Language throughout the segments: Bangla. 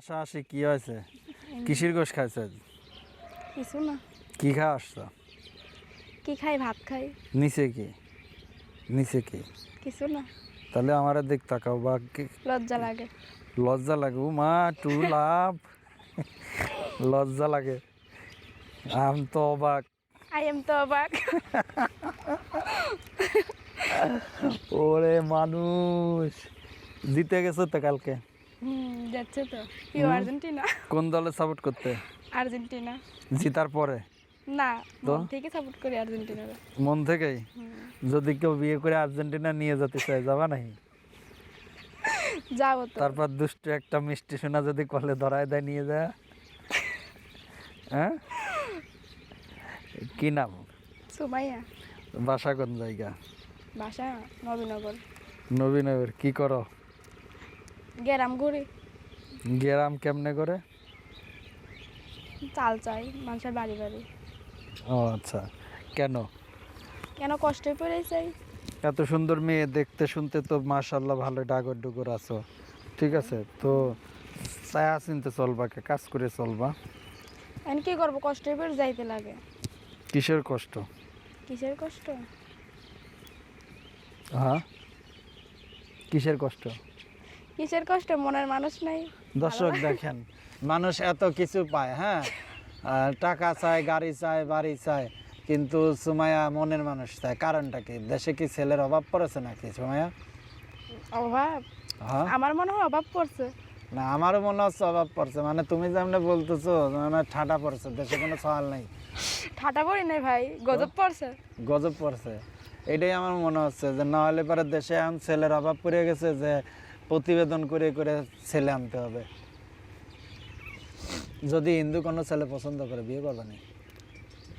আশা আসি কি হয়েছে? কিসির গোশ খাইছে? কিছু না। কি খা আসছো? কি খাই ভাত খাই। নিচে কি? নিচে কি? কিছু না। তাহলে আমার দিক তাকাও বা লজ্জা লাগে। লজ্জা লাগে। মা টু লাভ। লজ্জা লাগে। আম তো অবাক। আই এম তো অবাক। ওরে মানুষ। জিতে গেছে তো কালকে? যাচ্ছে তো। কি আর্জেন্টিনা? কোন দলে সাপোর্ট করতে? আর্জেন্টিনা। জিতার পরে? না? মন থেকে সাপোর্ট করি আর্জেন্টিনার মন থেকেই? যদি কেউ বিয়ে করে আর্জেন্টিনা নিয়ে যেতে চায় যাবা নাই যাব তো। তারপর দুষ্ট একটা মিষ্টি সোনা যদি কলে ধরায় দেয় নিয়ে যায় হ্যাঁ? কি নাম? সুমাইয়া। বাসা কোন জায়গা? বাসা নবীনগর। নবীনগর কি করো? গেরাম ঘুরি গেরাম কেমনে করে? চাল চাই মানুষের বাড়ি বাড়ি। ও আচ্ছা। কেন? কেন কষ্টে পড়ে চাই এত সুন্দর মেয়ে দেখতে শুনতে তো মাশাল্লাহ ভালো ডাগর ডুগর আছো। ঠিক আছে তো ছায়া চিনতে চলবা কে কাজ করে চলবা। এখন কি করব কষ্টে পড়ে যাইতে লাগে। কিসের কষ্ট? কিসের কষ্ট? হ্যাঁ? কিসের কষ্ট? কিসের কষ্ট? মনের মানুষ নাই। দর্শক দেখেন মানুষ এত কিছু পায় হ্যাঁ? টাকা চায় গাড়ি চায় বাড়ি চায় কিন্তু সুমায়া মনের মানুষ চায়। কারণটা কি? দেশে কি ছেলের অভাব পড়েছে নাকি সুমায়া অভাব? হ্যাঁ। আমার মনে হয় অভাব পড়ছে। না আমারও মনে হচ্ছে অভাব পড়ছে। মানে তুমি যেমন বলতেছো মানে ঠাডা পড়ছে দেশে কোনো সওয়াল নেই। ঠাটা পড়ি নাই ভাই গজব পড়ছে। গজব পড়ছে। এটাই আমার মনে হচ্ছে যে না হলে পরে দেশে এখন ছেলের অভাব পড়ে গেছে যে প্রতিবেদন করে করে ছেলে আনতে হবে। যদি হিন্দু কোনো ছেলে পছন্দ করে বিয়ে করবে না।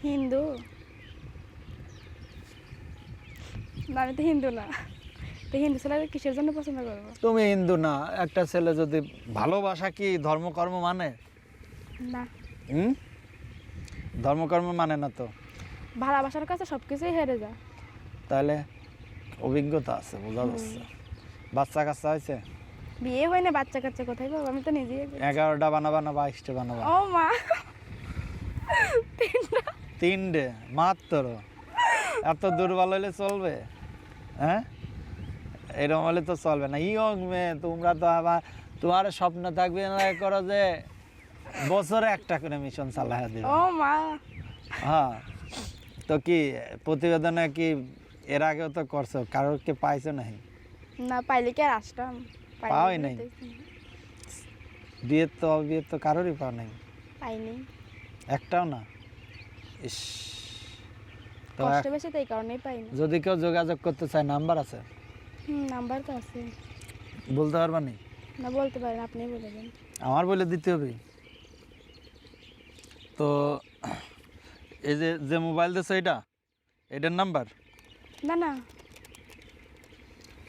হিন্দু? আমি তো হিন্দু না। তো হিন্দু ছেলে কিসের জন্য পছন্দ করব? তুমি হিন্দু না একটা ছেলে যদি ভালোবাসা কি ধর্মকর্ম মানে? না। হুম? ধর্মকর্ম মানে না তো। ভালোবাসার কাছে সব কিছুই হেরে যায়। তাহলে অভিজ্ঞতা আছে বোঝা যাচ্ছে। বাচ্চা কাচ্চা হয়েছে? বিয়ে হয় না বাচ্চা কাচ্চা কোথায় পাবো? আমি তো নিজেই এগারোটা বানাবা না বাইশটা বানাবা? ও মা। তিনটে। মাত্র? এত দুর্বল হলে চলবে? হ্যাঁ? এরকম হলে তো চলবে না। ইয়ং মেয়ে তোমরা তো আবার তোমার স্বপ্ন থাকবে না করো যে বছরে একটা করে মিশন চালাই দিবে। ও মা। হ্যাঁ। তো কি প্রতিবেদনে কি এর আগেও তো করছ? কারোর কি পাইছো নাই না পাইলে কি আর আসতাম? পাওয়াই নাই। বিয়ের তো বিয়ের তো কারোরই পাও নাই। পাইনি একটাও না। ইস তো কষ্ট বেশি তো এই কারণেই পাইনি যদি কেউ যোগাযোগ করতে চায় নাম্বার আছে? হুম নাম্বার তো আছে। বলতে পারবা নি? না বলতে পারেন আপনি বলে দেন। আমার বলে দিতে হবে। তো এই যে যে মোবাইল দিয়েছ এটা এটার নাম্বার? না না।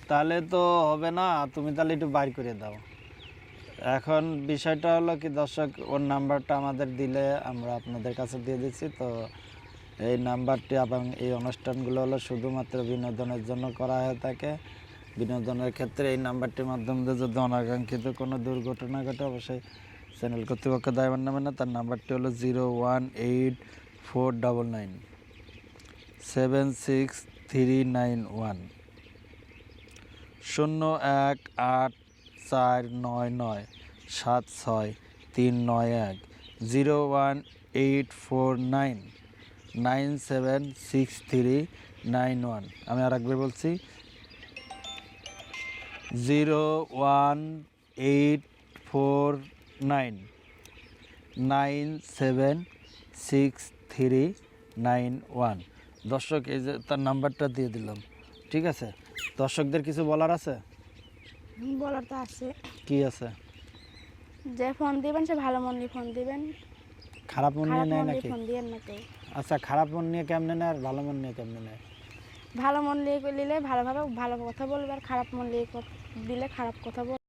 তাহলে তো হবে না, তুমি তাহলে একটু বাইর করে দাও। এখন বিষয়টা হলো কি, দর্শক, ওর নাম্বারটা আমাদের দিলে আমরা আপনাদের কাছে দিয়ে দিচ্ছি। তো এই নাম্বারটি এবং এই অনুষ্ঠানগুলো হলো শুধুমাত্র বিনোদনের জন্য করা হয়ে থাকে। বিনোদনের ক্ষেত্রে এই নাম্বারটির মাধ্যমে যদি অনাকাঙ্ক্ষিত কোনো দুর্ঘটনা ঘটে, অবশ্যই চ্যানেল কর্তৃপক্ষ দায়বান নেবে না। তার নাম্বারটি হলো zero one eight four double nine seven six three nine one. শূন্য এক আট চার নয় নয় সাত ছয় তিন নয় এক zero one eight four nine nine seven six three nine one. আমি আর একবার বলছি। Zero one eight four nine nine seven six three nine one. দর্শক, এই যে তার নাম্বারটা দিয়ে দিলাম। ঠিক আছে? দর্শকদের কিছু বলার আছে? বলার তো আছে। কি আছে? যে ফোন দিবেন সে ভালো মন ফোন দিবেন। খারাপ মন নিয়ে নেয় নাকি? ফোন দিবেন না কেউ। আচ্ছা খারাপ মন নিয়ে কেমনে নেয় আর ভালো মন নিয়ে কেমনে নেয়? ভালো মন নিয়ে নিলে ভালোভাবে ভালো কথা বলবে আর খারাপ মন নিয়ে দিলে খারাপ কথা বলবে।